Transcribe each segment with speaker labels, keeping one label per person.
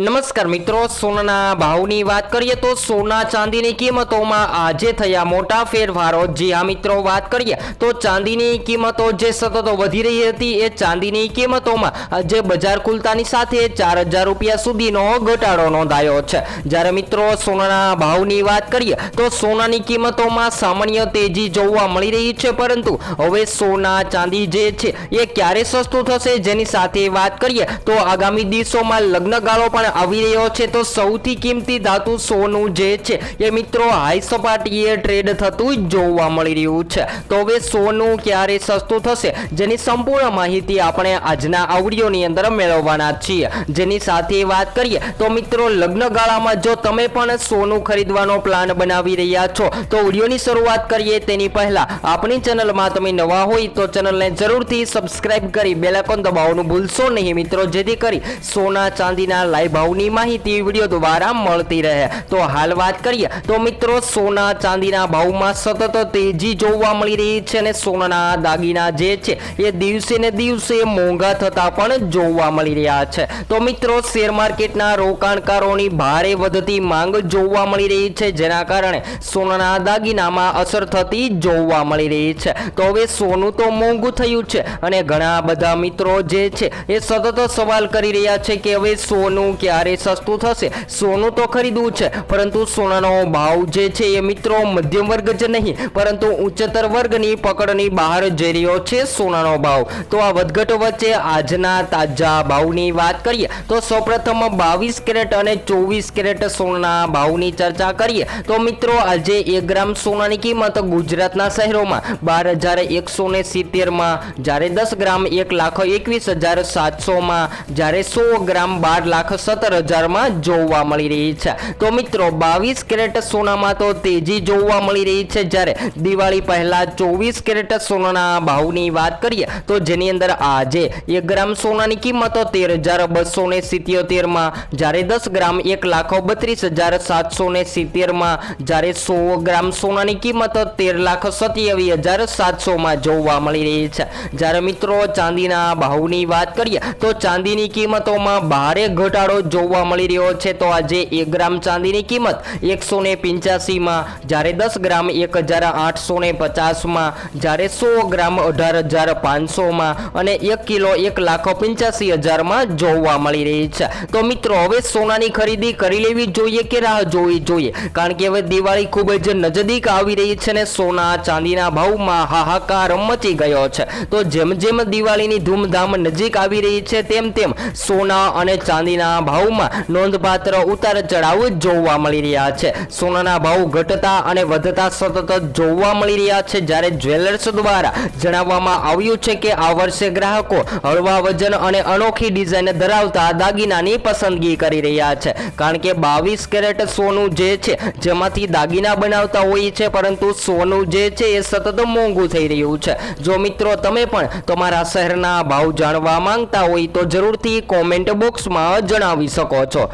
Speaker 1: નમસ્કાર મિત્રો, સોનાના ભાવની વાત કરીએ તો સોના ચાંદીની કિંમતોમાં આજે થયા મોટા ફેરફારો. જી હા મિત્રો, વાત કરીએ તો ચાંદીની કિંમતો જે સતત વધી રહી હતી, એ ચાંદીની કિંમતોમાં આજે બજાર ખુલતાની સાથે ચાર હજાર રૂપિયા સુધીનો ઘટાડો નોંધાયો છે. જ્યારે મિત્રો, સોનાના ભાવની વાત કરીએ તો સોનાની કિંમતોમાં સામાન્ય તેજી જોવા મળી રહી છે, પરંતુ હવે સોના ચાંદી જે છે, એ ક્યારે સસ્તું થશે, જેની સાથે વાત કરીએ તો આગામી દિવસોમાં લગ્નગાળો પણ આવી રહ્યો છે તો સૌથી કિંમતી ધાતુ સોનું જે છે એ મિત્રો હાઈ સપાટીએ ટ્રેડ થતું જોવા મળી રહ્યું છે. તો હવે સોનું ક્યારે સસ્તું થશે? જેની સંપૂર્ણ માહિતી આપણે આજના આવડીઓની અંદર મેળવવાના છીએ. જેની સાથે વાત કરીએ, તો મિત્રો લગ્નગાળામાં જો તમે પણ સોનું ખરીદવાનો પ્લાન બનાવી રહ્યા છો, તો ઓડિયોની શરૂઆત કરીએ તેની પહેલા. આપણી ચેનલમાં તમે નવા હોય તો ચેનલને જરૂરથી સબસ્ક્રાઇબ કરી બેલાકોન દબાવવાનું ભૂલશો નહીં મિત્રો, જેથી કરી સોના ચાંદીના લાઈવ ભાવની માહિતી વીડિયો દ્વારા મળતી રહે. તો હાલ વાત કરીએ, તો મિત્રો સોના ચાંદીના ભાવમાં સતત તેજી જોવા મળી રહી છે અને સોનાના દાગીના જે છે, એ દિવસે ને દિવસે મોંઘા થતા પણ જોવા મળી રહ્યા છે. તો મિત્રો શેર માર્કેટના રોકાણકારોની ભારે વધતી માંગ જોવા મળી રહી છે, જેના કારણે સોનાના દાગીનામાં અસર થતી જોવા મળી રહી છે. તો હવે સોનું તો મોંઘું થયું છે અને ઘણા બધા મિત્રો જે છે, એ સતત સવાલ કરી રહ્યા છે કે હવે સોનું ક્યારે સસ્તું થશે. સોનું તો ખરીદવું છે, પરંતુ સોનાનો ભાવ જે છે એ મિત્રો મધ્યમ વર્ગ જ નહીં, પરંતુ ઉચ્ચતર વર્ગની પકડની બહાર જઈ રહ્યો છે સોનાનો ભાવ. તો આ વધઘટ વચ્ચે આજના તાજા ભાવની વાત કરીએ, તો સૌપ્રથમ બાવીસ કેરેટ અને ચોવીસ કેરેટ સોનાના ભાવની ચર્ચા કરીએ. તો મિત્રો, આજે એક ગ્રામ સોનાની કિંમત ગુજરાતના શહેરોમાં બાર હજાર એકસો ને સિત્તેરમાં જ્યારે દસ ગ્રામ એક લાખ એકવીસ હજાર સાતસોમાં જ્યારે સો ગ્રામ બાર લાખ સત્તર હજારમાં જોવા મળી રહી છે. તો મિત્રો, બાવીસ કેરેટ સોનામાં તો તેજી જોવા મળી રહી છે. જ્યારે દિવાળી પહેલાં ચોવીસ કેરેટ સોનાના ભાવની વાત કરીએ, તો જેની અંદર આજે એક ગ્રામ સોનાની કિંમત તેર હજાર બસો ને સિત્યોતેરમાં, જ્યારે દસ ગ્રામ એક લાખો બત્રીસ હજાર સાતસો ને સિત્તેરમાં જ્યારે સો ગ્રામ સોનાની કિંમત તેર લાખ સત્યાવીસ હજાર સાતસોમાં જોવા મળી રહી છે. જ્યારે મિત્રો, ચાંદીના ભાવની વાત કરીએ, તો ચાંદીની કિંમતોમાં ભારે ઘટાડો જોવા મળી રહ્યો છે તો આજે એક ગ્રામ ચાંદીની કિંમત એકસો ને પિંચ્યાસીમાં, જ્યારે દસ ગ્રામ એક હજાર આઠસો ને પચાસમાં, જ્યારે સો ગ્રામ અઢાર હજાર પાંચસોમાં અને એક કિલો એક લાખ પંચ્યાસી હજારમાં જોવા મળી રહી છે. તો મિત્રો, હવે સોનાની ખરીદી કરી લેવી જોઈએ કે રાહ જોવી જોઈએ? કારણ કે હવે દિવાળી ખૂબ જ નજદીક આવી રહી છે ને સોના ચાંદીના ભાવમાં હાહાકાર મચી ગયો છે. તો જેમ જેમ દિવાળીની ધૂમધામ નજીક આવી રહી છે, તેમ તેમ સોના અને ચાંદીના ભાવમાં નોંધપાત્ર ઉતાર ચઢાવ જોવા મળી રહ્યા છે. સોનાના ભાવ ઘટતા અને વધતા સતત જોવા મળી રહ્યા છે. જ્યારે જ્વેલર્સ દ્વારા જણાવવામાં આવ્યું છે કે આ વર્ષે ગ્રાહકો હળવા વજન અને અનોખી ડિઝાઇન ધરાવતા દાગીનાની પસંદગી કરી રહ્યા છે. કારણ કે બાવીસ કેરેટ સોનું જે છે, જેમાંથી દાગીના બનાવતા હોય છે, પરંતુ સોનું જે છે એ સતત મોંઘું થઈ રહ્યું છે. જો મિત્રો તમે પણ તમારા શહેરના ભાવ જાણવા માંગતા હોય તો જરૂરથી કોમેન્ટ બોક્સમાં જણાવી શકો છો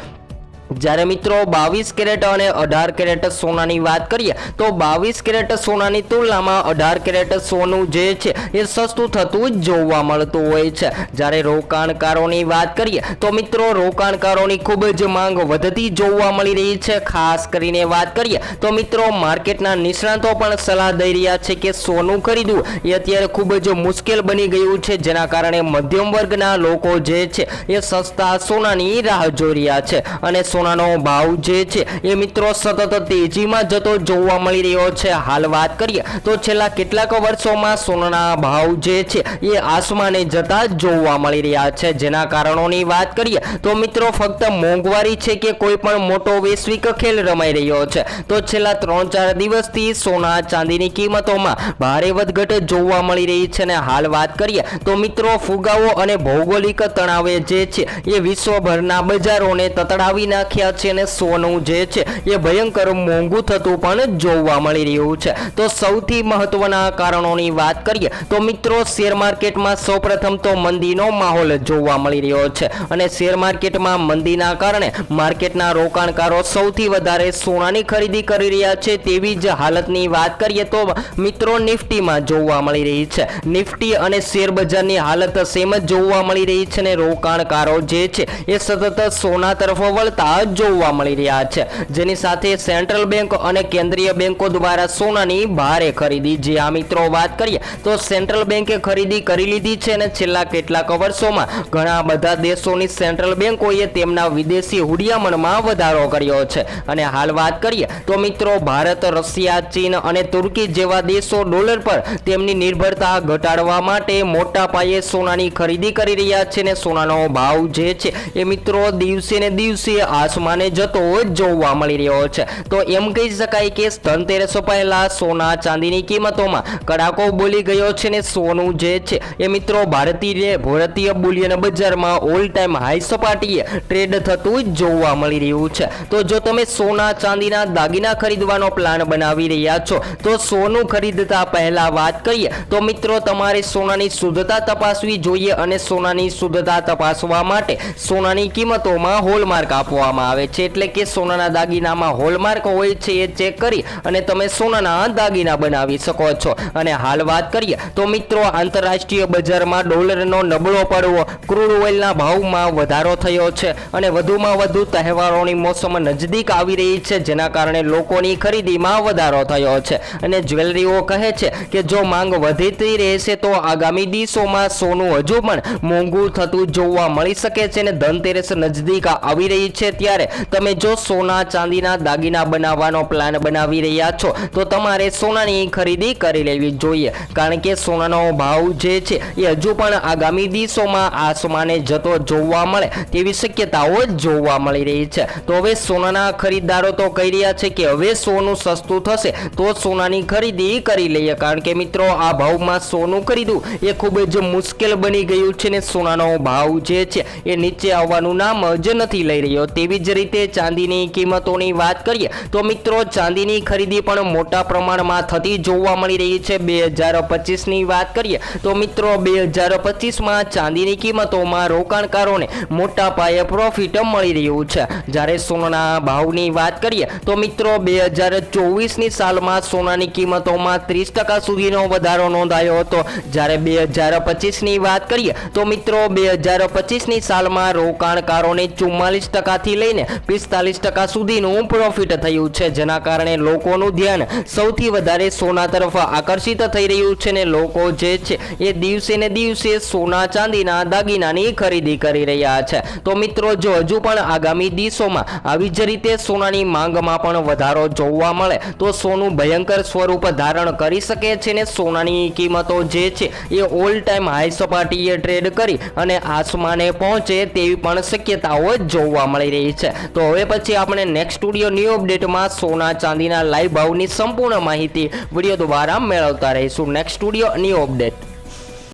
Speaker 1: જ્યારે મિત્રો બાવીસ કેરેટ અને અઢાર કેરેટ સોનાની વાત કરીએ, તો બાવીસ કેરેટ સોનાની તુલનામાં અઢાર કેરેટ સોનું જે છે, એ સસ્તું થતું જોવા મળતું હોય છે. જ્યારે રોકાણકારોની વાત કરીએ, તો મિત્રો રોકાણકારોની ખૂબ જ માંગ વધતી જોવા મળી રહી છે. ખાસ કરીને વાત કરીએ, તો મિત્રો માર્કેટના નિષ્ણાતો પણ સલાહ દઈ રહ્યા છે કે સોનું ખરીદવું એ અત્યારે ખૂબ જ મુશ્કેલ બની ગયું છે. જેના કારણે મધ્યમ વર્ગના લોકો જે છે, એ સસ્તા સોનાની રાહ જોઈ રહ્યા છે અને સોનાનો ભાવ જે છે એ મિત્રો સતત તેજીમાં જતો જોવા મળી રહ્યો છે. હાલ વાત કરીએ તો છેલ્લા કેટલાક વર્ષોમાં સોનાના ભાવ જે છે એ આસમાને જતા જોવા મળી રહ્યા છે. જેના કારણોની વાત કરીએ તો મિત્રો ફક્ત મોંઘવારી છે કે કોઈ પણ મોટો વૈશ્વિક ખેલ રમાઈ રહ્યો છે. તો છેલ્લા ત્રણ ચાર દિવસથી સોના ચાંદીની કિંમતોમાં ભારે વધઘટ જોવા મળી રહી છે અને હાલ વાત કરીએ તો મિત્રો ફુગાવો અને ભૌગોલિક તણાવે જે છે એ વિશ્વભરના બજારોને તતડાવી નાખી નાખ્યા છે અને સોનું જે છે એ ભયંકર મોંઘું થતું પણ જોવા મળી રહ્યું છે. તો સૌથી મહત્વના કારણોની વાત કરીએ તો મિત્રો શેર માર્કેટમાં સૌપ્રથમ તો મંદીનો માહોલ જોવા મળી રહ્યો છે અને શેર માર્કેટમાં મંદીના કારણે માર્કેટના રોકાણકારો સૌથી વધારે સોનાની ખરીદી કરી રહ્યા છે તેવી જ હાલતની વાત કરીએ તો મિત્રો નિફ્ટીમાં જોવા મળી રહી છે. નિફ્ટી અને શેર બજારની હાલત સેમ જ જોવા મળી રહી છે અને રોકાણકારો જે છે એ સતત સોના તરફ વળતા જોવા મળી રહ્યા છે. જેની સાથે સેન્ટ્રલ બેંક અને કેન્દ્રીય બેંકો દ્વારા સોનાની ભારે ખરીદી. જે આ મિત્રો વાત કરીએ તો સેન્ટ્રલ બેંકે ખરીદી કરી લીધી છે અને છેલ્લા કેટલાક વર્ષોમાં ઘણા બધા દેશોની સેન્ટ્રલ બેંકોએ તેમના વિદેશી હુડિયામણમાં વધારો કર્યો છે. અને હાલ વાત કરીએ તો મિત્રો ભારત, રશિયા, ચીન અને તુર્કી જેવા દેશો ડોલર પર તેમની નિર્ભરતા ઘટાડવા માટે મોટા પાયે સોનાની ખરીદી કરી રહ્યા છે ને સોનાનો ભાવ જે છે એ મિત્રો દિવસે ને દિવસે આસમાને જતો જોવા મળી રહ્યો છે. તો એમ કહી શકાય કે ધનતેરસો પહેલા સોના ચાંદીની કિંમતોમાં કડાકો બોલી ગયો છે ને સોનું જે છે. એ મિત્રો ભારતીય ભારતીય બુલિયન બજારમાં ઓલ ટાઈમ હાઈ સપાટીએ ટ્રેડ થતું જોવા મળી રહ્યું છે. તો જો તમે સોના ચાંદીના દાગીના ખરીદવાનો પ્લાન બનાવી રહ્યા છો, તો સોનું ખરીદતા પહેલા વાત કરીએ, તો મિત્રો તમારે સોનાની શુદ્ધતા તપાસવી જોઈએ અને સોનાની શુદ્ધતા તપાસવા માટે સોનાની કિંમતોમાં હોલમાર્ક આપવામાં આવે છે એટલે કે સોનાના દાગીનામાં હોલમાર્ક હોય છે એ ચેક કરી અને તમે સોનાના દાગીના બનાવી શકો છો. અને હાલ વાત કરીએ તો મિત્રો આંતરરાષ્ટ્રીય બજારમાં ડોલરનો નબળો પડવો ક્રૂડ ઓઇલના ભાવમાં વધારો થયો છે અને વધુમાં વધુ તહેવારોની મોસમ નજદીક આવી રહી છે જેના કારણે લોકોની ખરીદીમાં વધારો થયો છે. અને જ્વેલરીઓ કહે છે કે જો માંગ વધતી રહેશે તો આગામી દિવસોમાં સોનું હજુ પણ મોંઘું થતું જોવા મળી શકે છે અને ધનતેરસ નજદીક આવી રહી છે. ત્યારે તમે જો સોના, ચાંદીના દાગીના બનાવવાનો પ્લાન બનાવી રહ્યા છો, તો તમારે સોનાની ખરીદી કરી લેવી જોઈએ. કારણ કે સોનાનો ભાવ જે છે, એ હજુ પણ આગામી દિવસોમાં આસમાને જતો જોવા મળે તેવી શક્યતાઓ જોવા મળી રહી છે. તો હવે સોનાના ખરીદદારો તો કહી રહ્યા છે કે હવે સોનું સસ્તું થશે, તો સોનાની ખરીદી કરી લઈએ. કારણ કે મિત્રો, આ ભાવમાં સોનું ખરીદવું એ ખૂબ જ મુશ્કેલ બની ગયું છે ને સોનાનો ભાવ જે છે, એ નીચે આવવાનું નામ જ નથી લઈ રહ્યો તેવી જ રીતે ચાંદીની કિંમતોની વાત કરીએ, તો મિત્રો ચાંદીની ખરીદી પણ મોટા પ્રમાણમાં થતી જોવા મળી રહી છે. બે હજાર પચીસની વાત કરીએ, તો મિત્રો બે હજાર પચીસમાં ચાંદીની કિંમતોમાં રોકાણકારોને મોટા પાયે પ્રોફિટ મળી રહ્યું છે. જ્યારે સોનાના ભાવની વાત કરીએ, તો મિત્રો બે હજાર ચોવીસની સાલમાં સોનાની કિંમતોમાં ત્રીસ ટકા સુધીનો વધારો નોંધાયો હતો. જ્યારે બે હજાર પચીસની વાત કરીએ, તો મિત્રો બે હજાર પચીસની સાલમાં રોકાણકારોને ચુમ્માલીસ ટકાથી લઈને પિસ્તાલીસ ટકા સુધીનું પ્રોફિટ થયું છે. જેના કારણે લોકોનું ધ્યાન સૌથી વધારે સોના તરફ આકર્ષિત થઈ રહ્યું છે ને લોકો જે છે એ દિવસે ને દિવસે સોના ચાંદીના દાગીનાની ખરીદી કરી રહ્યા છે. તો મિત્રો, જો હજુ પણ આગામી દિવસોમાં આવી જ રીતે સોનાની માંગમાં પણ વધારો જોવા મળે, તો સોનું ભયંકર સ્વરૂપ ધારણ કરી શકે છે ને સોનાની કિંમતો જે છે એ ઓલ ટાઈમ હાઈ સપાટીએ ટ્રેડ કરી અને આસમાને પહોંચે તેવી પણ શક્યતાઓ જોવા મળી રહી છે. તો હવે પછી આપણે નેક્સ્ટ સ્ટુડિયો ન્યૂ અપડેટમાં સોના ચાંદીના લાઈવ ભાવની સંપૂર્ણ માહિતી, વીડિયો દ્વારા મેળવતા રહીશું. Next studio new update